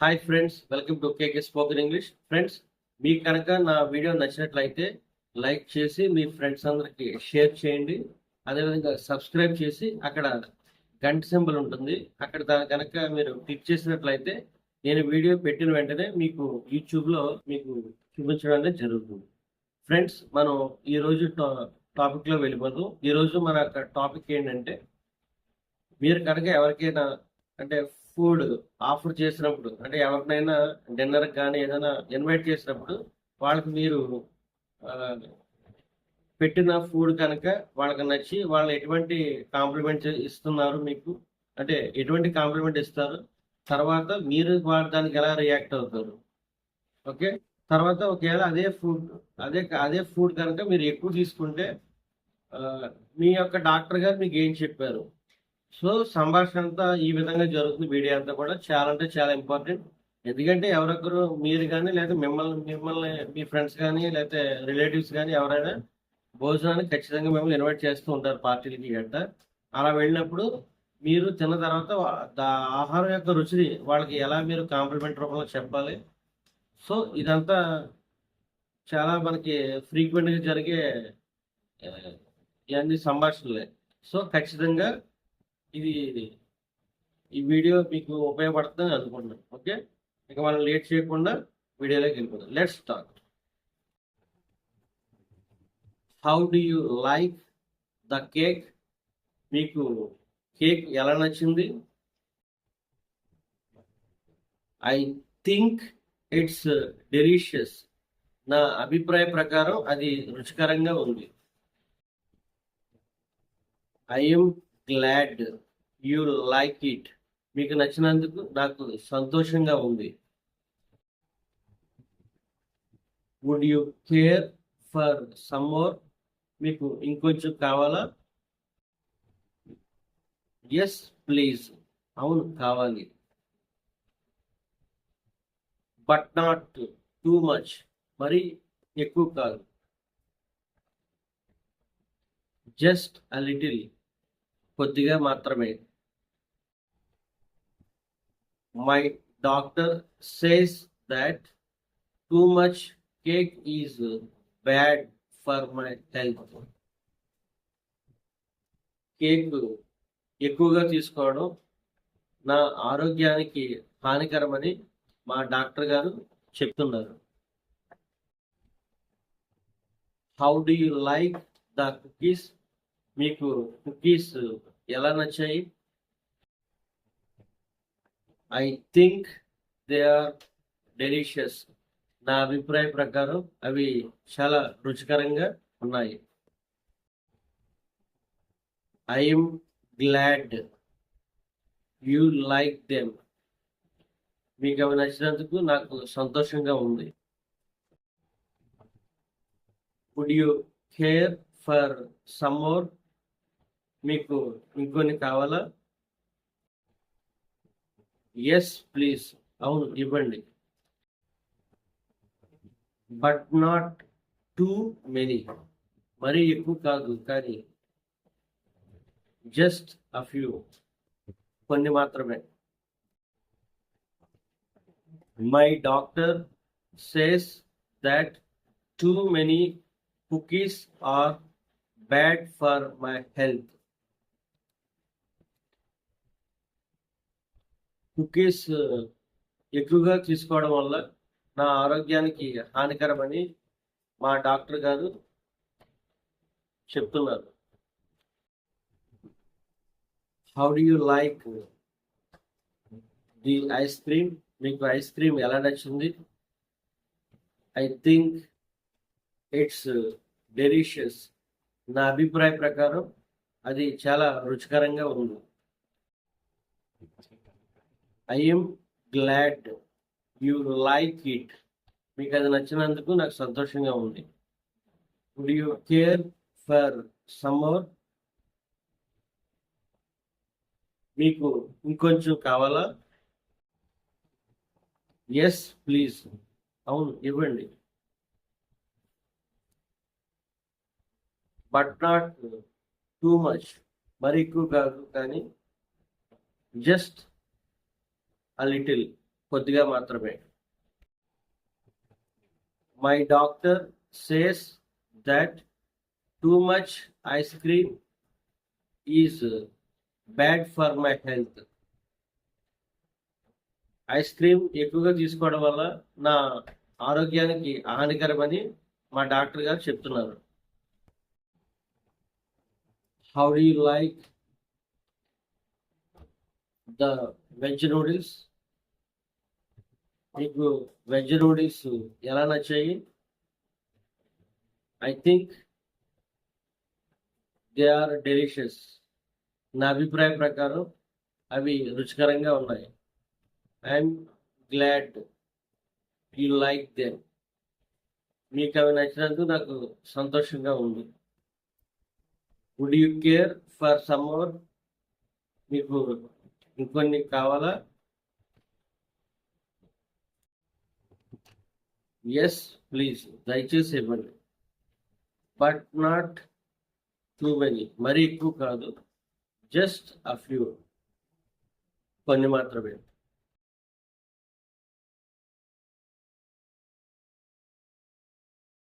Hi friends welcome to KK spoken English friends మీకు కనుక నా వీడియో నచ్చినట్లయితే లైక్ చేసి మీ ఫ్రెండ్స్ అందరికి షేర్ చేయండి. అదేవిధంగా సబ్స్క్రైబ్ చేసి అక్కడ గంట సింబల్ ఉంటుంది. అక్కడ దాని కనుక మీరు క్లిక్ చేసినట్లయితే నేను వీడియో పెట్టిన వెంటనే మీకు యూట్యూబ్లో మీకు చూపించడం అనేది జరుగుతుంది. ఫ్రెండ్స్ మనం ఈరోజు టాపిక్లో వెళ్ళిపోదాం. ఈరోజు మన యొక్క టాపిక్ ఏంటంటే మీరు కనుక ఎవరికైనా అంటే ఫుడ్ ఆఫర్ చేసినప్పుడు అంటే ఎవరినైనా డిన్నర్ కానీ ఏదైనా ఇన్వైట్ చేసినప్పుడు వాళ్ళకి మీరు పెట్టిన ఫుడ్ కనుక వాళ్ళకి నచ్చి వాళ్ళు ఎటువంటి కాంప్లిమెంట్ ఇస్తున్నారు మీకు? అంటే ఎటువంటి కాంప్లిమెంట్ ఇస్తారు? తర్వాత మీరు వాళ్ళ దానికి ఎలా రియాక్ట్ అవుతారు? ఓకే? తర్వాత ఒకవేళ అదే ఫుడ్ అదే అదే ఫుడ్ కనుక మీరు ఎక్కువ తీసుకుంటే మీ యొక్క డాక్టర్ గారు మీకు ఏం చెప్పారు? సో సంభాషణ అంతా ఈ విధంగా జరుగుతుంది. వీడియో అంతా కూడా చాలా అంటే చాలా ఇంపార్టెంట్ ఎందుకంటే ఎవరొకరు మీరు కానీ లేదా మిమ్మల్ని మిమ్మల్ని మీ ఫ్రెండ్స్ కానీ లేకపోతే రిలేటివ్స్ కానీ ఎవరైనా భోజనానికి ఖచ్చితంగా మిమ్మల్ని ఇన్వైట్ చేస్తూ ఉంటారు పార్టీలకి గట్ట. అలా వెళ్ళినప్పుడు మీరు తిన్న తర్వాత దా ఆహారం యొక్క రుచిని వాళ్ళకి ఎలా మీరు కాంప్లిమెంట్ రూపంలో చెప్పాలి. సో ఇదంతా చాలా మనకి ఫ్రీక్వెంట్గా జరిగే ఇవన్నీ సంభాషణలే. సో ఖచ్చితంగా ఇది ఈ వీడియో మీకు ఉపయోగపడుతుందని అనుకుంటున్నాను. ఓకే? ఇక మనం లేట్ చేయకుండా వీడియోలోకి వెళ్ళిపోతాం let's talk how do you like the cake మీకు కేక్ ఎలా నచ్చింది? ఐ థింక్ ఇట్స్ డెలిషియస్ నా అభిప్రాయ ప్రకారం అది రుచికరంగా ఉంది. I'm glad you like it మీకు నచ్చినందుకు నాకు సంతోషంగా ఉంది. Would you care for some more మీకు ఇంకొంచెం కావాలా? ఎస్ ప్లీజ్ అవును కావాలి. బట్ నాట్ టూ మచ్ మరి ఎక్కువ కాదు. జస్ట్ అ లిటిల్ కొద్దిగా మాత్రమే. My doctor says that too much cake is bad for my health cake ఎక్కువగా తీసుకోవడం నా ఆరోగ్యానికి హానికరమని మా డాక్టర్ గారు చెప్తున్నారు. How do you like the cookies మీకు కుకీస్ ఎలా నచ్చాయి? I think they are delicious నా అభిప్రాయ ప్రకారం అవి చాలా రుచికరంగా ఉన్నాయి. I'm glad you like them మీకు అవి నచ్చినందుకు నాకు సంతోషంగా ఉంది. Would you care for some more మీకు ఇంకొన్ని కావాలా? ఎస్ ప్లీజ్ అవును ఇవ్వండి. బట్ నాట్ టూ మెనీ మరీ ఎక్కువ కాదు కానీ జస్ట్ అ ఫ్యూ కొన్ని మాత్రమే. My doctor says that too many cookies are bad for my health cookies ఎక్కువగా తీసుకోవడం వల్ల నా ఆరోగ్యానికి హానికరమని మా డాక్టర్ గారు చెప్తున్నారు. How do you like the ice cream మీకు ఐస్ క్రీమ్ ఎలా నచ్చింది? ఐ థింక్ ఇట్స్ డెలిషియస్ నా అభిప్రాయ ప్రకారం అది చాలా రుచికరంగా ఉంది. I'm glad you like it మీకు అది నచ్చినందుకు నాకు సంతోషంగా ఉంది. Would you care for some more మీకు ఇంకొంచెం కావాలా? ఎస్ ప్లీజ్ అవును ఇవ్వండి. బట్ నాట్ టూ మచ్ మరి ఎక్కువ కాదు కానీ జస్ట్ అ లిటిల్ కొద్దిగా మాత్రమే. My doctor says that too much ice cream is bad for my health ice cream ఎక్కువగా తీసుకోవడం వల్ల నా ఆరోగ్యానికి హానికరమని మా డాక్టర్ గారు చెప్తున్నారు. How do you like the veg noodles మీకు వెజ్ నూడిల్స్ ఎలా నచ్చాయి? I think they are delicious నా అభిప్రాయం ప్రకారం అవి రుచికరంగా ఉన్నాయి. I'm glad you like them మీకు అవి నచ్చినందుకు నాకు సంతోషంగా ఉంది. Would you care for some more మీకు ఇంకొన్ని కావాలా? ఎస్ ప్లీజ్ దయచేసి ఇవ్వండి. బట్ నాట్ టూ మెనీ మరీ ఎక్కువ కాదు. జస్ట్ అ ఫ్యూ కొన్ని మాత్రమే.